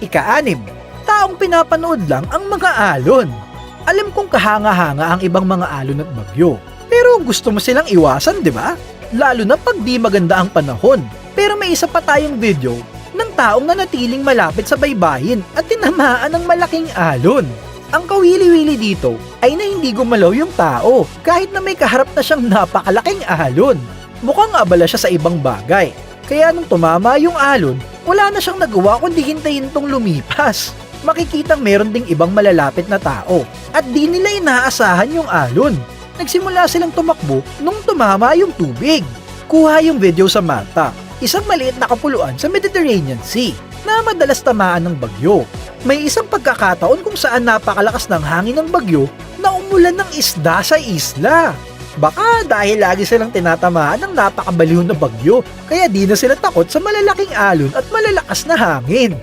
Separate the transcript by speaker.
Speaker 1: Ika-anim, taong pinapanood lang ang mga alon. Alam kong kahanga-hanga ang ibang mga alon at bagyo. Pero gusto mo silang iwasan, di ba? Lalo na pag di maganda ang panahon. Pero may isa pa tayong video ng taong nanatiling malapit sa baybayin at tinamaan ng malaking alon. Ang kawili-wili dito ay na hindi gumalaw yung tao kahit na may kaharap na siyang napakalaking alon. Mukhang abala siya sa ibang bagay. Kaya nung tumama yung alon, wala na siyang nagawa kundi hintayin tong lumipas. Makikitang meron ding ibang malalapit na tao at di nila inaasahan yung alon. Nagsimula silang tumakbo nung tumama yung tubig. Kuha yung video sa Malta, isang maliit na kapuluan sa Mediterranean Sea na madalas tamaan ng bagyo. May isang pagkakataon kung saan napakalakas ng hangin ng bagyo na umulan ng isda sa isla. Baka dahil lagi silang tinatamaan ng napakabaliw na bagyo, kaya di na sila takot sa malalaking alon at malalakas na hangin.